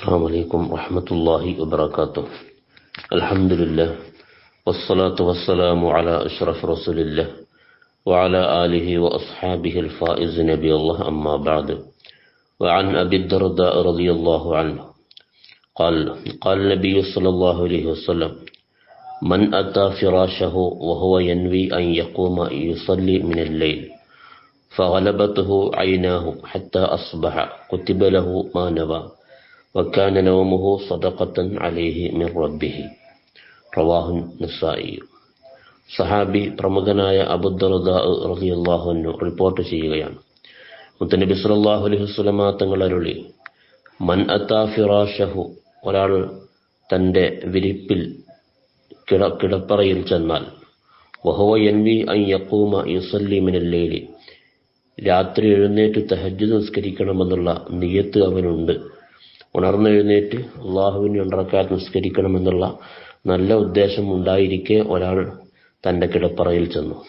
السلام عليكم ورحمة الله وبركاته. الحمد لله والصلاة والسلام على أشرف رسول الله وعلى آله وأصحابه الفائز نبي الله أما بعد. وعن أبي الدرداء رضي الله عنه قال قال النبي صلى الله عليه وسلم من أتى فراشه وهو ينوي أن يقوم يصلي من الليل فغلبته عيناه حتى أصبح كتب له ما نوى. വക്കാന നോമുഹു സദഖത്തൻ അലേഹി മിർ റബ്ബിഹി റവാഹുൻ നസായി സഹാബി പ്രമുഖനായ അബുദ്ദറുദ റഹിയുല്ലാഹുനു റിപ്പോർട്ട് ചെയ്യുകയാണ്. മുത്തനബി സല്ലാഹു അലൈഹി വസ്ലമ തങ്ങൾ അരുളി മൻ അത്താ ഫിറാഷഹു ഒരാൾ തന്റെ വിരിപ്പിൽ കിട കിടപ്പറയിൽ ചെന്നാൽ വഹുവ എൻവി ഐ യക്കൂമ യുസല്ലിമിനല്ലേലി രാത്രി എഴുന്നേറ്റ് തഹജ് നിസ്കരിക്കണമെന്നുള്ള നിയത്ത് അവനുണ്ട്. ഉണർന്നെഴുന്നേറ്റ് അള്ളാഹുവിന് ഉണ്ടറക്കാർ നിസ്കരിക്കണമെന്നുള്ള നല്ല ഉദ്ദേശം ഉണ്ടായിരിക്കെ ഒരാൾ തന്റെ കിടപ്പറയിൽ ചെന്നു.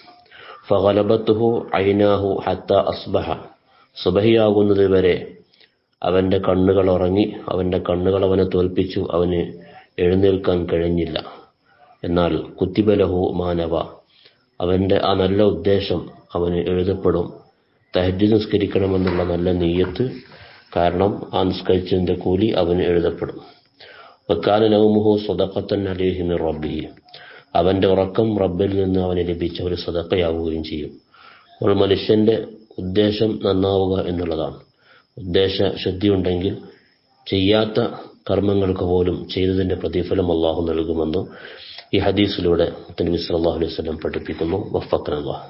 ഫലബത്തുഹു ഐനാഹു ഹത്ത അസ്ബഹ. സുബഹിയാകുന്നത് വരെ അവന്റെ കണ്ണുകൾ ഉറങ്ങി അവന്റെ കണ്ണുകൾ അവനെ തോൽപ്പിച്ചു അവന് എഴുന്നേൽക്കാൻ കഴിഞ്ഞില്ല. എന്നാൽ കുത്തിബലഹു മാനവ. അവന്റെ ആ നല്ല ഉദ്ദേശം അവന് എഴുതപ്പെടും. തഹജ് നിസ്കരിക്കണമെന്നുള്ള നല്ല നെയ്യത്ത് കാരണം ആ നിസ്കരിച്ചതിന്റെ കൂലി അവന് എഴുതപ്പെടും. വക്കാല നൗമുഹു സ്വതക്കത്തൻ അലേഹിമി റബ്ബി അവന്റെ ഉറക്കം റബ്ബിൽ നിന്ന് അവന് ലഭിച്ച ഒരു സദക്കയാവുകയും ചെയ്യും. ഒരു മനുഷ്യന്റെ ഉദ്ദേശം നന്നാവുക എന്നുള്ളതാണ്. ഉദ്ദേശ ശുദ്ധിയുണ്ടെങ്കിൽ ചെയ്യാത്ത കർമ്മങ്ങൾക്ക് പോലും ചെയ്തതിന്റെ പ്രതിഫലം അള്ളാഹു നൽകുമെന്ന് ഈ ഹദീസിലൂടെ നബി സല്ലല്ലാഹു അലൈഹി വസല്ലം പഠിപ്പിക്കുന്നു. വഫക്കനുള്ള